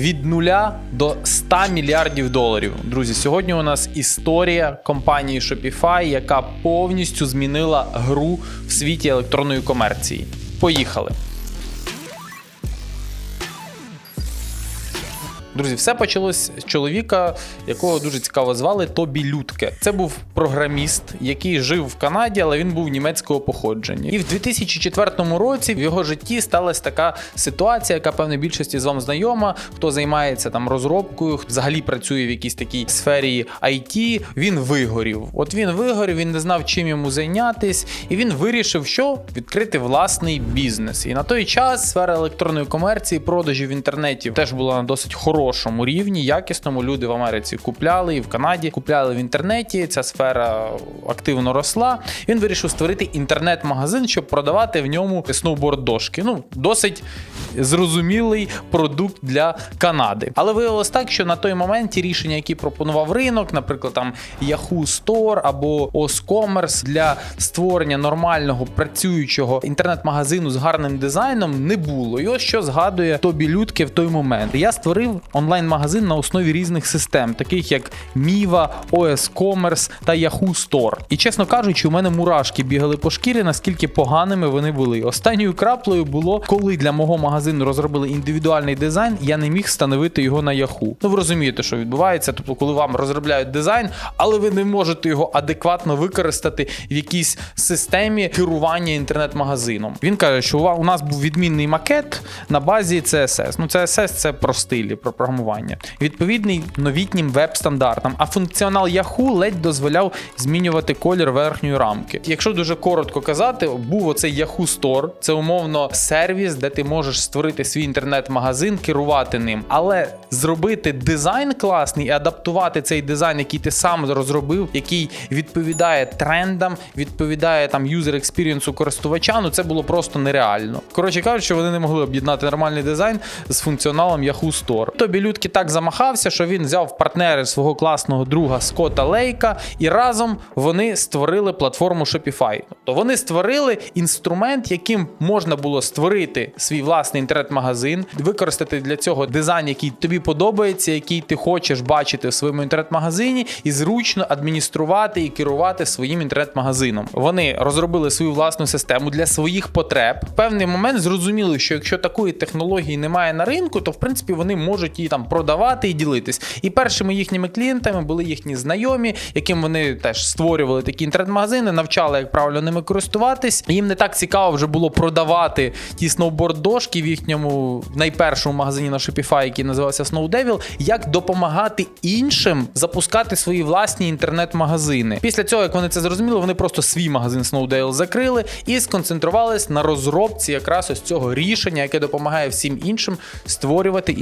від нуля до 100 мільярдів доларів. Друзі, сьогодні у нас історія компанії Shopify, яка повністю змінила гру в світі електронної комерції. Поїхали! Друзі, все почалось з чоловіка, якого дуже цікаво звали Тобі Людке. Це був програміст, який жив в Канаді, але він був німецького походження. І в 2004 році в його житті сталася така ситуація, яка певне більшості з вам знайома. Хто займається там розробкою, хто взагалі працює в якійсь такій сфері IT, Він вигорів. От він вигорів, він не знав, чим йому зайнятись, і він вирішив, що відкрити власний бізнес. І на той час сфера електронної комерції, продажів в інтернеті теж була на досить хорошому рівні, якісному. Люди в Америці купляли і в Канаді купляли в інтернеті. Ця сфера активно росла. Він вирішив створити інтернет-магазин, щоб продавати в ньому сноуборд-дошки. Ну, досить зрозумілий продукт для Канади. Але виявилось так, що на той момент ті рішення, які пропонував ринок, наприклад, там Yahoo Store або Oscommerce для створення нормального працюючого інтернет-магазину з гарним дизайном, не було. І ось що згадує Тобі Людке в той момент. Я створив онлайн-магазин на основі різних систем, таких як Miva, OS Commerce та Yahoo Store. І чесно кажучи, у мене мурашки бігали по шкірі, наскільки поганими вони були. Останньою краплею було, коли для мого магазину розробили індивідуальний дизайн, я не міг встановити його на Yahoo. Ну ви розумієте, що відбувається. Тобто, коли вам розробляють дизайн, але ви не можете його адекватно використати в якійсь системі керування інтернет-магазином. Він каже, що у нас був відмінний макет на базі CSS. Ну, CSS це про стилі, про програмування. Відповідний новітнім веб-стандартам. А функціонал Yahoo ледь дозволяв змінювати колір верхньої рамки. Якщо дуже коротко казати, був оцей Yahoo Store, це умовно сервіс, де ти можеш створити свій інтернет-магазин, керувати ним, але зробити дизайн класний і адаптувати цей дизайн, який ти сам розробив, який відповідає трендам, відповідає там юзер експірієнсу користувача. Ну це було просто нереально. Коротше кажучи, вони не могли об'єднати нормальний дизайн з функціоналом Yahoo Store. Тобі Людки так замахався, що він взяв в партнери свого класного друга Скотта Лейка, і разом вони створили платформу Shopify. Тобто вони створили інструмент, яким можна було створити свій власний інтернет-магазин, використати для цього дизайн, який тобі подобається, який ти хочеш бачити в своєму інтернет-магазині, і зручно адмініструвати і керувати своїм інтернет-магазином. Вони розробили свою власну систему для своїх потреб. В певний момент зрозуміли, що якщо такої технології немає на ринку, то в принципі вони можуть її там продавати і ділитись. І першими їхніми клієнтами були їхні знайомі, яким вони теж створювали такі інтернет-магазини, навчали, як правильно ними користуватись. Їм не так цікаво вже було продавати ті сноуборд-дошки в їхньому найпершому магазині на Shopify, який називався Snow Devil, як допомагати іншим запускати свої власні інтернет-магазини. Після цього, як вони це зрозуміли, вони просто свій магазин Snow Devil закрили і сконцентрувались на розробці якраз ось цього рішення, яке допомагає всім іншим створювати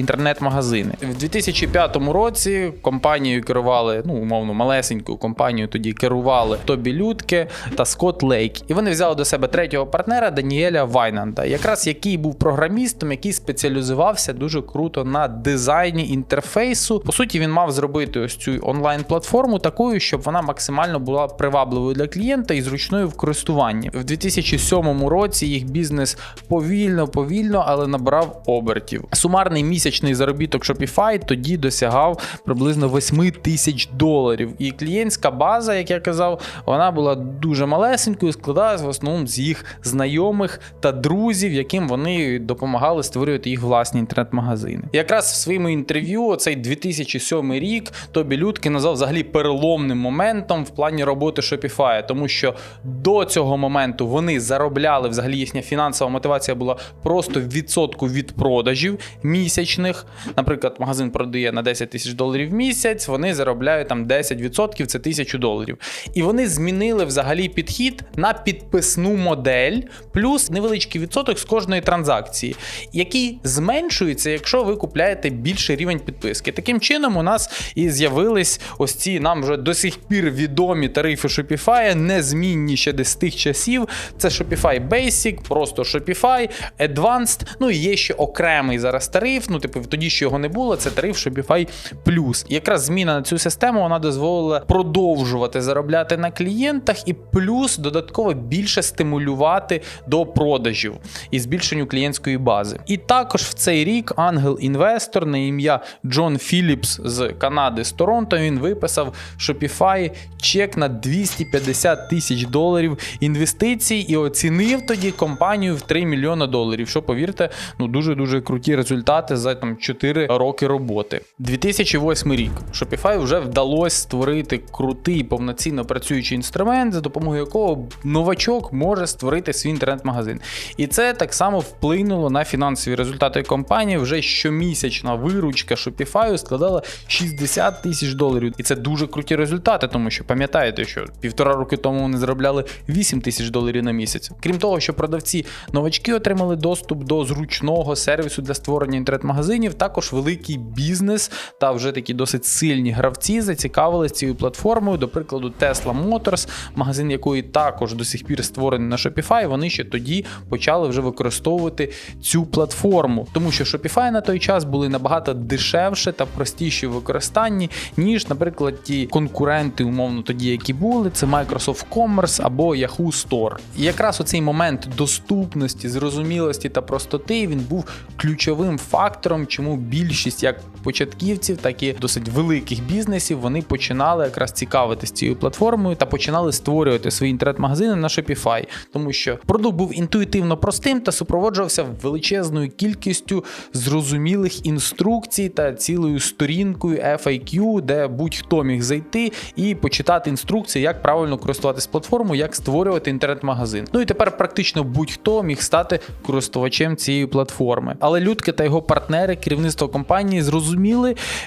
інтернет-магазини. В 2005 році компанією керували, ну умовно, малесеньку компанію тоді керували Тобі Людке та Скотт Лейк. І вони взяли до себе третього партнера Даніеля Вайнанда, якраз який був програмістом, який спеціалізувався дуже круто на дизайні інтерфейсу. По суті, він мав зробити ось цю онлайн-платформу такою, щоб вона максимально була привабливою для клієнта і зручною в користуванні. В 2007 році їх бізнес повільно, повільно, але набрав обертів. Сумарний місячний заробіток Shopify тоді досягав приблизно 8 тисяч доларів. І клієнтська база, як я казав, вона була дуже малесенькою, складалась в основному з їх знайомих та друзів, яким вони допомагали створювати їх власні інтернет-магазини. Якраз в своєму інтерв'ю цей 2007 рік Тобі Людки назвав взагалі переломним моментом в плані роботи Shopify, тому що до цього моменту вони заробляли взагалі їхня фінансова мотивація була просто відсотку від продажів місячних. Наприклад, магазин продає на 10 тисяч доларів в місяць, вони заробляють там 10%, це тисячу доларів. І вони змінили взагалі підхід на підписну модель, плюс невеличкий відсоток з кожної транзакції, який зменшується, якщо ви купляєте більший рівень підписки. Таким чином, у нас і з'явились ось ці нам вже до сих пір відомі тарифи Shopify, незмінні ще десь з тих часів. Це Shopify Basic, просто Shopify, Advanced. Ну і є ще окремий зараз тариф. Ну, типу, тоді ще його не було. Це тариф Shopify Plus. Якраз зміна на цю систему вона дозволила продовжувати заробляти на клієнтах і плюс додатково більше стимулювати до продажів і збільшенню клієнтської бази. І також в цей рік ангел-інвестор на ім'я Джон Філіпс з Канади з Торонто він виписав Shopify чек на 250 тисяч доларів інвестицій і оцінив тоді компанію в 3 мільйони доларів. Що повірте, ну дуже дуже круті результати за там 4 роки роботи. 2008 рік Shopify вже вдалося створити крутий повноцінно працюючий інструмент, за допомогою якого новачок може створити свій інтернет-магазин. І це так само вплинуло на фінансові результати компанії. Вже щомісячна виручка Shopify складала 60 тисяч доларів. І це дуже круті результати, тому що пам'ятаєте, що півтора роки тому вони заробляли 8 тисяч доларів на місяць. Крім того, що продавці новачки отримали доступ до зручного сервісу для створення інтернет-магазинів, також великий бізнес та вже такі досить сильні гравці зацікавилися цією платформою. До прикладу, Tesla Motors, магазин якої також до сих пір створений на Shopify. Вони ще тоді почали вже використовувати цю платформу, тому що Shopify на той час були набагато дешевше та простіші в використанні, ніж, наприклад, ті конкуренти, умовно тоді, які були, це Microsoft Commerce або Yahoo Store. І якраз у цей момент доступності, зрозумілості та простоти він був ключовим фактором, чому більшість як початківців, так і досить великих бізнесів вони починали якраз цікавитися цією платформою та починали створювати свої інтернет-магазини на Shopify, тому що продукт був інтуїтивно простим та супроводжувався величезною кількістю зрозумілих інструкцій та цілою сторінкою FAQ, де будь-хто міг зайти і почитати інструкції, як правильно користуватись платформою, як створювати інтернет-магазин. Ну і тепер практично будь-хто міг стати користувачем цієї платформи. Але Людки та його партнери, керівництво компанії, зрозуміли,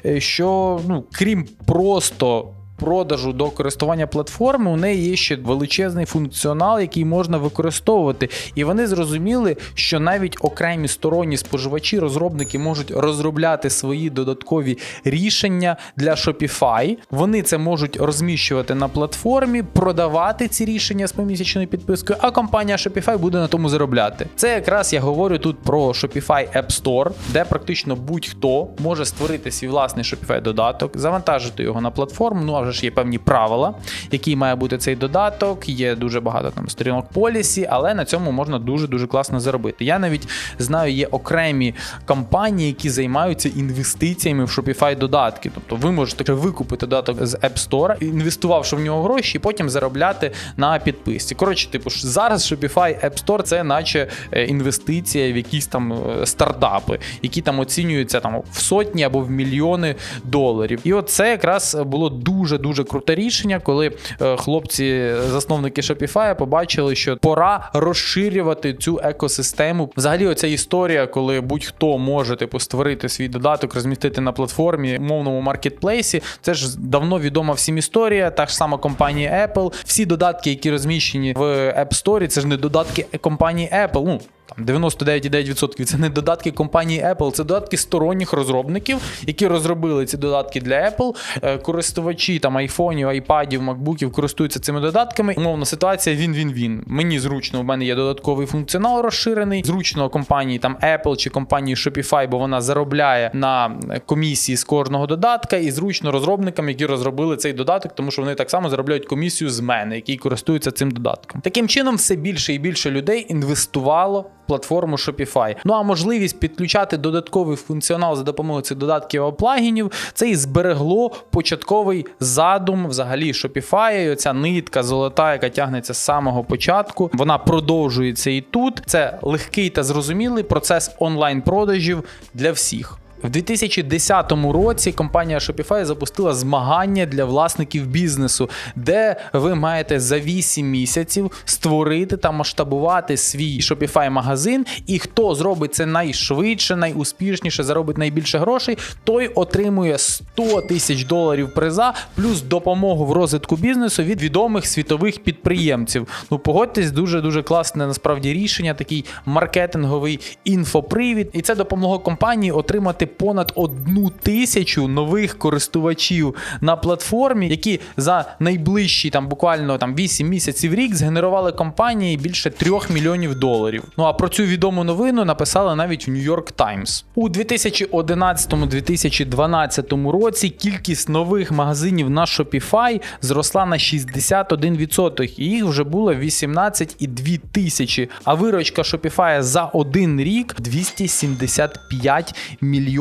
е, що ну крім просто продажу до користування платформи, у неї є ще величезний функціонал, який можна використовувати. І вони зрозуміли, що навіть окремі сторонні споживачі, розробники можуть розробляти свої додаткові рішення для Shopify. Вони це можуть розміщувати на платформі, продавати ці рішення з помісячною підпискою, а компанія Shopify буде на тому заробляти. Це якраз я говорю тут про Shopify App Store, де практично будь-хто може створити свій власний Shopify додаток, завантажити його на платформу. Ну а вже ж є певні правила, які має бути цей додаток. Є дуже багато там сторінок полісі, але на цьому можна дуже дуже класно заробити. Я навіть знаю, є окремі компанії, які займаються інвестиціями в Shopify додатки. Тобто ви можете викупити додаток з App Store, інвестувавши в нього гроші, і потім заробляти на підписці. Коротше, типу, зараз Shopify App Store це наче е, інвестиція в якісь там е, стартапи, які там оцінюються там в сотні або в мільйони доларів. І от це якраз було дуже дуже круте рішення, коли е, хлопці, засновники Shopify, побачили, що пора розширювати цю екосистему. Взагалі, оця історія, коли будь-хто може типу створити свій додаток, розмістити на платформі мовному маркетплейсі. Це ж давно відома всім історія. Та ж сама компанія Apple. Всі додатки, які розміщені в App Store, це ж не додатки компанії Apple. Ну там 99,9% це не додатки компанії Apple, це додатки сторонніх розробників, які розробили ці додатки для Apple. Е, Користувачі там айфонів, айпадів, макбуків користуються цими додатками. Умовно, ситуація він-він-він. Мені зручно, у мене є додатковий функціонал розширений. Зручно компанії там Apple чи компанії Shopify, бо вона заробляє на комісії з кожного додатка, і зручно розробникам, які розробили цей додаток, тому що вони так само заробляють комісію з мене, які користуються цим додатком. Таким чином, все більше і більше людей інвестувало платформу Shopify. Ну а можливість підключати додатковий функціонал за допомогою цих додатків плагінів, це і зберегло початковий задум взагалі Shopify. І Оця нитка золота, яка тягнеться з самого початку. Вона продовжується і тут. Це легкий та зрозумілий процес онлайн-продажів для всіх. В 2010 році компанія Shopify запустила змагання для власників бізнесу, де ви маєте за 8 місяців створити та масштабувати свій Shopify магазин. І хто зробить це найшвидше, найуспішніше, заробить найбільше грошей, той отримує 100 тисяч доларів приза, плюс допомогу в розвитку бізнесу від відомих світових підприємців. Ну погодьтесь, дуже дуже класне насправді рішення, такий маркетинговий інфопривід, і це допомогло компанії отримати понад одну тисячу нових користувачів на платформі, які за найближчі там буквально там 8 місяців рік згенерували компанії більше 3 мільйонів доларів. Ну а про цю відому новину написали навіть в York Times. У 2011-2012 році кількість нових магазинів на Shopify зросла на 61%, і їх вже було 18,2 тисячі. А виручка Shopify за один рік 275 мільйонів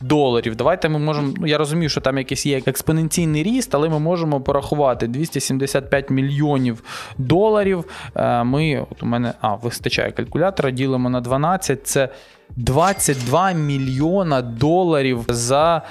доларів. Давайте ми можемо. Ну я розумію, що там якийсь є експоненційний ріст, але ми можемо порахувати 275 мільйонів доларів. Е, Ми от у мене а вистачає калькулятора, ділимо на 12. Це 22 мільйона доларів за.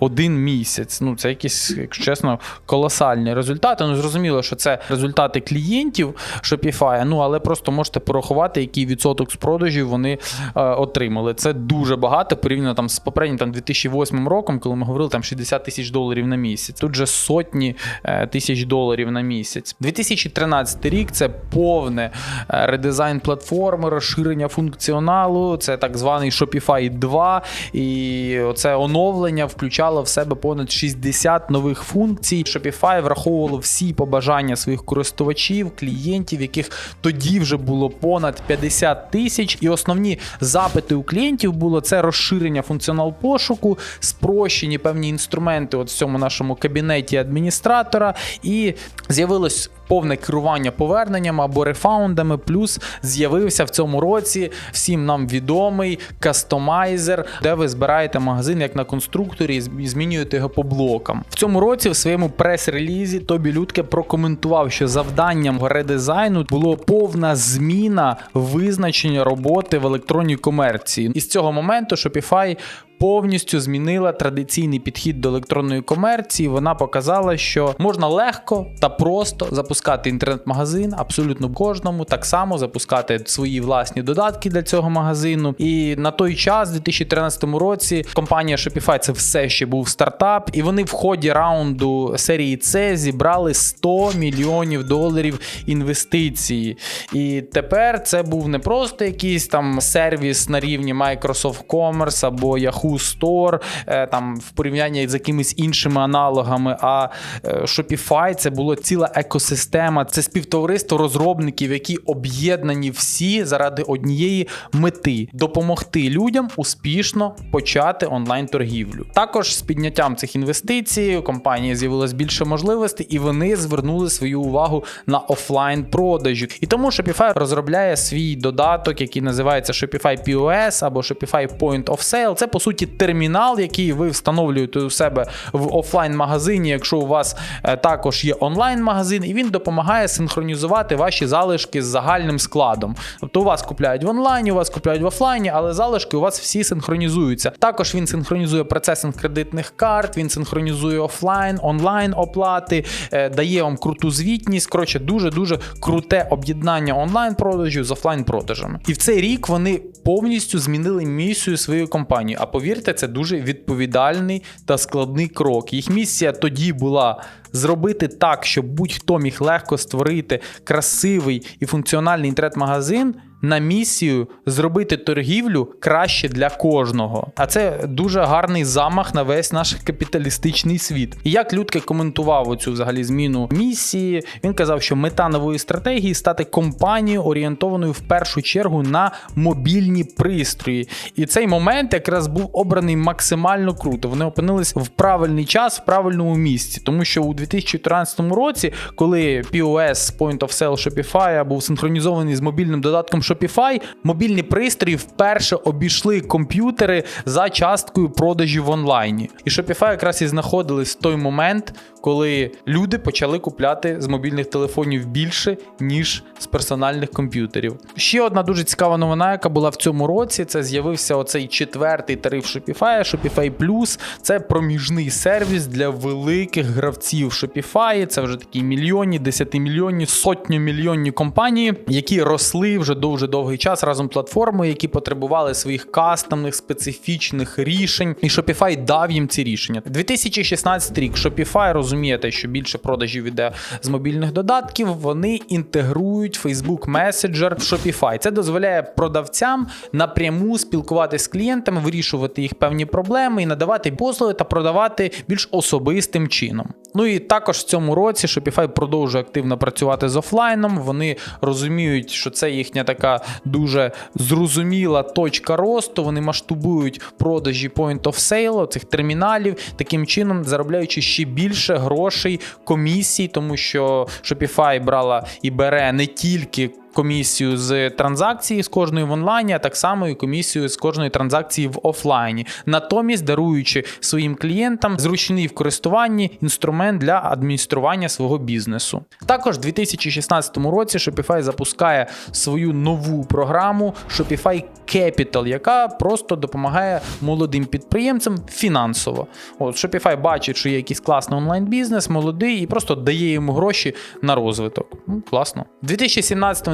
Один місяць. Ну, це якісь, якщо чесно, колосальні результати. Ну, зрозуміло, що це результати клієнтів Shopify, ну але просто можете порахувати, який відсоток з продажів вони е, отримали. Це дуже багато порівняно там з попереднім там 2008 роком, коли ми говорили там 60 тисяч доларів на місяць. Тут же сотні е, тисяч доларів на місяць. 2013 рік це повне е, редизайн платформи, розширення функціоналу. Це так званий Shopify 2. І оце оновлення включало в себе понад 60 нових функцій. Shopify враховувало всі побажання своїх користувачів, клієнтів, яких тоді вже було понад 50 тисяч. І основні запити у клієнтів було це розширення функціонал пошуку, спрощені певні інструменти от в цьому нашому кабінеті адміністратора, і з'явилось. Повне керування поверненням або рефаундами, плюс з'явився в цьому році всім нам відомий кастомайзер, де ви збираєте магазин як на конструкторі змінюєте його по блокам. В цьому році в своєму прес-релізі Тобі Людке прокоментував, що завданням редизайну було повна зміна визначення роботи в електронній комерції. І з цього моменту Shopify повністю змінила традиційний підхід до електронної комерції. Вона показала, що можна легко та просто запускати інтернет-магазин абсолютно кожному, так само запускати свої власні додатки для цього магазину. І на той час, у 2013 році, компанія Shopify це все ще був стартап, і вони в ході раунду серії С зібрали 100 мільйонів доларів інвестиції. І тепер це був не просто якийсь там сервіс на рівні Microsoft Commerce або Yahoo Store, е, там в порівнянні з якимись іншими аналогами. А е, Shopify це була ціла екосистема, це співтовариство розробників, які об'єднані всі заради однієї мети допомогти людям успішно почати онлайн-торгівлю. Також з підняттям цих інвестицій у компанії з'явилось більше можливостей, і вони звернули свою увагу на офлайн продажі. І тому Shopify розробляє свій додаток, який називається Shopify POS або Shopify Point of Sale. Це по суті термінал, який ви встановлюєте у себе в офлайн-магазині, якщо у вас е, також є онлайн-магазин, і він допомагає синхронізувати ваші залишки з загальним складом. Тобто у вас купляють в онлайні, у вас купляють в офлайні, але залишки у вас всі синхронізуються. Також він синхронізує процесинг кредитних карт, він синхронізує офлайн, онлайн оплати, е, дає вам круту звітність. Коротше, дуже дуже круте об'єднання онлайн продажів з офлайн продажами. І в цей рік вони повністю змінили місію своєї компанії. А повірте, це дуже відповідальний та складний крок. Їх місія тоді була зробити так, щоб будь-хто міг легко створити красивий і функціональний інтернет-магазин. На місію зробити торгівлю краще для кожного. А це дуже гарний замах на весь наш капіталістичний світ. І як Людке коментував оцю взагалі зміну місії, він казав, що мета нової стратегії стати компанією, орієнтованою в першу чергу на мобільні пристрої. І цей момент якраз був обраний максимально круто. Вони опинились в правильний час, в правильному місці, тому що у 2014 році, коли POS Point of Sale Shopify був синхронізований з мобільним додатком Shopify, мобільні пристрої вперше обійшли комп'ютери за часткою продажів в онлайні. І Shopify якраз і знаходились в той момент, коли люди почали купляти з мобільних телефонів більше, ніж з персональних комп'ютерів. Ще одна дуже цікава новина, яка була в цьому році, це з'явився оцей четвертий тариф Shopify, Shopify Plus. Це проміжний сервіс для великих гравців Shopify. Це вже такі мільйонні, десятимільйонні, сотню мільйонні компанії, які росли вже довж дуже довгий час разом з платформою, які потребували своїх кастомних специфічних рішень, і Shopify дав їм ці рішення. 2016 рік Shopify розуміє те, що більше продажів іде з мобільних додатків. Вони інтегрують Facebook Messenger в Shopify. Це дозволяє продавцям напряму спілкуватися з клієнтами, вирішувати їх певні проблеми і надавати послуги та продавати більш особистим чином. Ну і також в цьому році Shopify продовжує активно працювати з офлайном. Вони розуміють, що це їхня така дуже зрозуміла точка росту. Вони масштабують продажі point of sale, цих терміналів, таким чином заробляючи ще більше грошей комісій, тому що Shopify брала і бере не тільки. Комісію з транзакції з кожної в онлайні, а так само і комісію з кожної транзакції в офлайні, натомість даруючи своїм клієнтам зручний в користуванні інструмент для адміністрування свого бізнесу. Також в 2016 році Shopify запускає свою нову програму Shopify Capital, яка просто допомагає молодим підприємцям фінансово. От Shopify бачить, що є якийсь класний онлайн-бізнес, молодий, і просто дає йому гроші на розвиток. Ну, класно.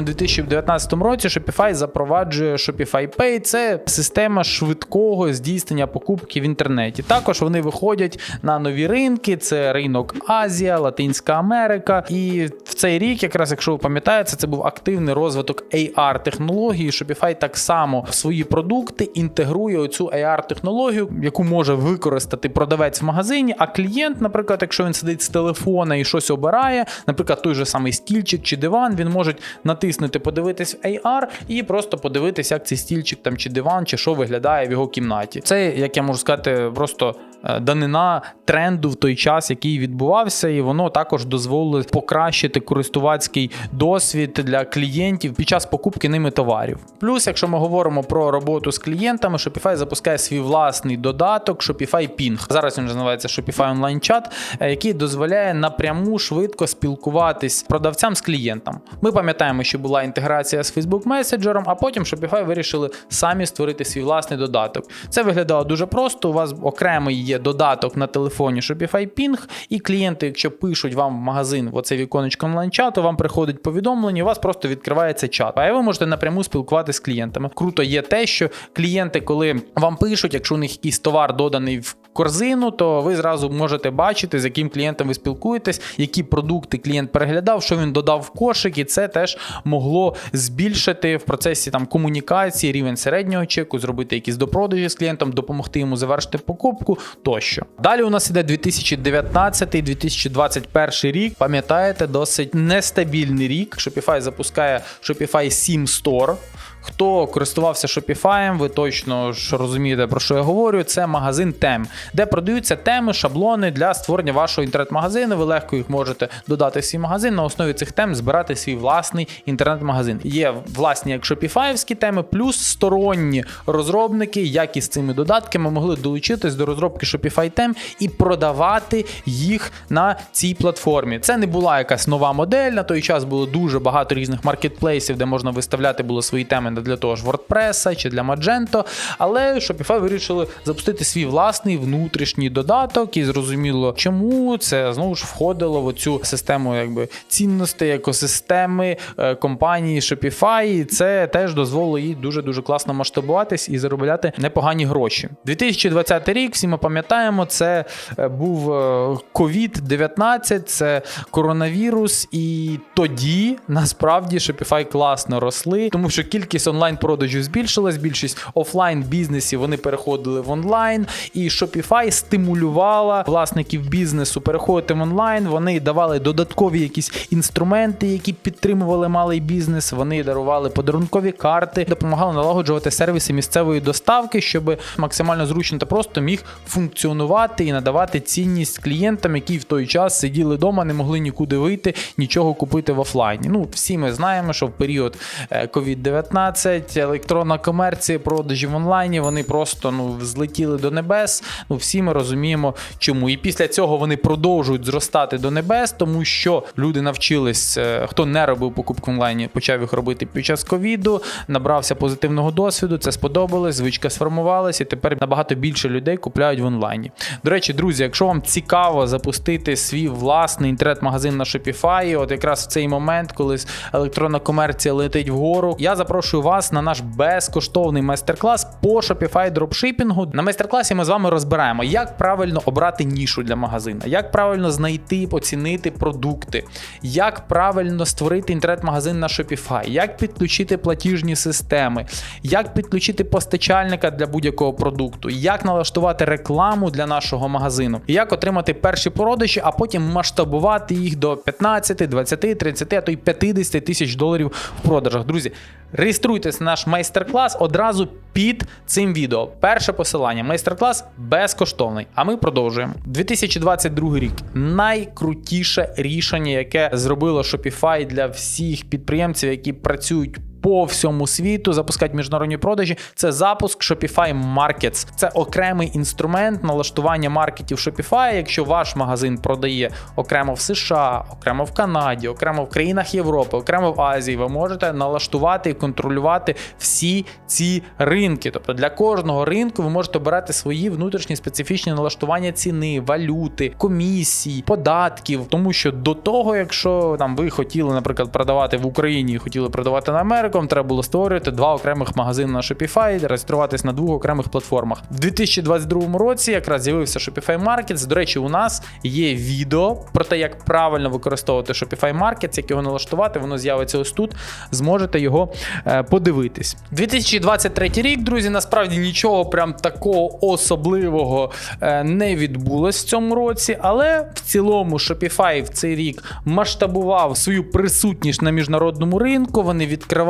У 2017-2019 році Shopify запроваджує Shopify Pay. Це система швидкого здійснення покупки в інтернеті. Також вони виходять на нові ринки: це ринок Азія, Латинська Америка. І в цей рік, якраз якщо ви пам'ятаєте, це був активний розвиток AR-технології. Shopify так само в свої продукти інтегрує оцю AR-технологію, яку може використати продавець в магазині. А клієнт, наприклад, якщо він сидить з телефона і щось обирає, наприклад, той же самий стільчик чи диван, він може натиснути, подивитись в AR і просто подивитись, як цей стільчик там чи диван, чи що виглядає в його кімнаті. Це, як я можу сказати, просто е, данина тренду в той час, який відбувався, і воно також дозволило покращити користувацький досвід для клієнтів під час покупки ними товарів. Плюс, якщо ми говоримо про роботу з клієнтами, Shopify запускає свій власний додаток Shopify Ping. Зараз він називається Shopify Online Chat, е, який дозволяє напряму швидко спілкуватись продавцям з клієнтом. Ми пам'ятаємо, що була інтеграція з Facebook Messenger, а потім Shopify вирішили самі створити свій власний додаток. Це виглядало дуже просто. У вас окремий є додаток на телефоні Shopify Ping, і клієнти, якщо пишуть вам в магазин в оце віконечко онлайн-чату, вам приходить повідомлення, у вас просто відкривається чат. А ви можете напряму спілкуватися з клієнтами. Круто є те, що клієнти, коли вам пишуть, якщо у них якийсь товар доданий в корзину, то ви зразу можете бачити, з яким клієнтом ви спілкуєтесь, які продукти клієнт переглядав, що він додав в кошик, і це теж могло збільшити в процесі там комунікації рівень середнього чеку, зробити якісь допродажі з клієнтом, допомогти йому завершити покупку тощо. Далі у нас іде 2019-2021 рік. Пам'ятаєте, досить нестабільний рік. Shopify запускає Shopify 7 Store. Хто користувався Shopify, ви точно ж розумієте, про що я говорю. Це магазин тем, де продаються теми, шаблони для створення вашого інтернет-магазину. Ви легко їх можете додати в свій магазин. На основі цих тем збирати свій власний інтернет-магазин. Є власні як Shopify теми, плюс сторонні розробники, які з цими додатками могли долучитись до розробки Shopify тем і продавати їх на цій платформі. Це не була якась нова модель. На той час було дуже багато різних маркетплейсів, де можна виставляти було свої теми для того ж WordPress чи для Magento, але Shopify вирішили запустити свій власний внутрішній додаток, і зрозуміло, чому це знову ж входило в цю систему якби цінностей, екосистеми е, компанії Shopify. І це теж дозволило їй дуже дуже класно масштабуватись і заробляти непогані гроші. 2020 рік, всі ми пам'ятаємо, це е, був COVID-19, це коронавірус, і тоді насправді Shopify класно росли, тому що кількість онлайн-продажів збільшилась, більшість офлайн бізнесів вони переходили в онлайн, і Shopify стимулювала власників бізнесу переходити в онлайн. Вони давали додаткові якісь інструменти, які підтримували малий бізнес. Вони дарували подарункові карти, допомагали налагоджувати сервіси місцевої доставки, щоб максимально зручно та просто міг функціонувати і надавати цінність клієнтам, які в той час сиділи вдома, не могли нікуди вийти, нічого купити в офлайні. Ну всі ми знаємо, що в період COVID-19 електронна комерція, продажі в онлайні, вони просто ну злетіли до небес. Ну всі ми розуміємо, чому. І після цього вони продовжують зростати до небес, тому що люди навчились, е, хто не робив покупку в онлайні, почав їх робити під час ковіду, набрався позитивного досвіду. Це сподобалось, звичка сформувалась, і тепер набагато більше людей купляють в онлайні. До речі, друзі, якщо вам цікаво запустити свій власний інтернет-магазин на Shopify, от якраз в цей момент, коли електронна комерція летить вгору, я запрошую запрошую вас на наш безкоштовний майстер-клас по Shopify дропшипінгу. На майстер-класі ми з вами розбираємо, як правильно обрати нішу для магазина, як правильно знайти, оцінити продукти, як правильно створити інтернет-магазин на Shopify, як підключити платіжні системи, як підключити постачальника для будь-якого продукту, як налаштувати рекламу для нашого магазину, як отримати перші продажі, а потім масштабувати їх до 15, 20, 30, а то й 50 тисяч доларів в продажах. Друзі, реєструйтесь на наш майстер-клас одразу під цим відео. Перше посилання. Майстер-клас безкоштовний. А ми продовжуємо. 2022 рік найкрутіше рішення, яке зробило Shopify для всіх підприємців, які працюють. По всьому світу запускати міжнародні продажі це запуск Shopify Markets. Це окремий інструмент налаштування маркетів Shopify. Якщо ваш магазин продає окремо в США, окремо в Канаді, окремо в країнах Європи, окремо в Азії, ви можете налаштувати і контролювати всі ці ринки. Тобто для кожного ринку ви можете обирати свої внутрішні специфічні налаштування ціни, валюти, комісій, податків. Тому що до того, якщо там ви хотіли, наприклад, продавати в Україні хотіли продавати на Америку, вам треба було створювати два окремих магазини на Shopify, реєструватись на двох окремих платформах. В 2022 році якраз з'явився Shopify Markets. До речі, у нас є відео про те, як правильно використовувати Shopify Markets, як його налаштувати. Воно з'явиться ось тут. Зможете його е, подивитись. 2023 рік, друзі, насправді нічого прям такого особливого е, не відбулось в цьому році, але в цілому Shopify в цей рік масштабував свою присутність на міжнародному ринку. Вони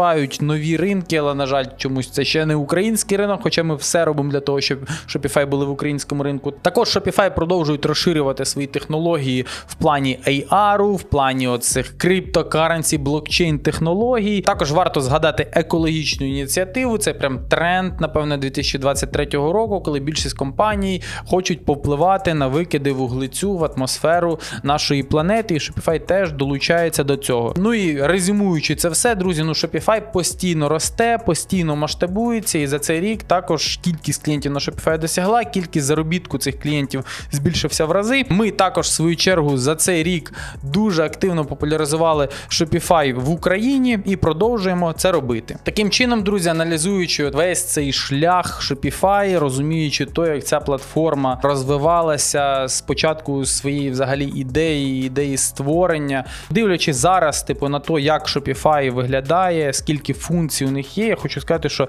відкривають нові ринки, але на жаль, чомусь це ще не український ринок, хоча ми все робимо для того, щоб Shopify були в українському ринку. Також Shopify продовжують розширювати свої технології в плані AR, в плані оцих криптокаренсі, блокчейн технологій. Також варто згадати екологічну ініціативу. Це прям тренд, напевно, 2023 року, коли більшість компаній хочуть повпливати на викиди вуглецю в атмосферу нашої планети. І Shopify теж долучається до цього. Ну і резюмуючи це все, друзі, ну Shopify постійно росте, постійно масштабується, і за цей рік також кількість клієнтів на Shopify досягла, кількість заробітку цих клієнтів збільшився в рази. Ми також, в свою чергу, за цей рік дуже активно популяризували Shopify в Україні і продовжуємо це робити. Таким чином, друзі, аналізуючи весь цей шлях Shopify, розуміючи то, як ця платформа розвивалася спочатку своєї взагалі ідеї, ідеї створення, дивлячись зараз, типу, на то, як Shopify виглядає, скільки функцій у них є, я хочу сказати, що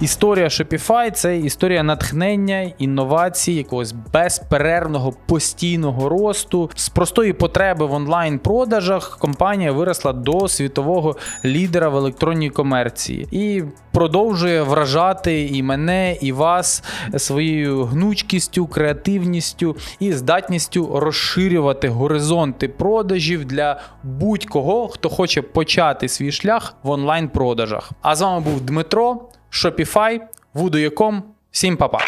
історія Shopify це історія натхнення, інновацій, якогось безперервного постійного росту. З простої потреби в онлайн-продажах компанія виросла до світового лідера в електронній комерції і продовжує вражати і мене, і вас своєю гнучкістю, креативністю і здатністю розширювати горизонти продажів для будь-кого, хто хоче почати свій шлях в онлайн-продажах. А з вами був Дмитро, Shopify, Voodoo.com. Всім па-па!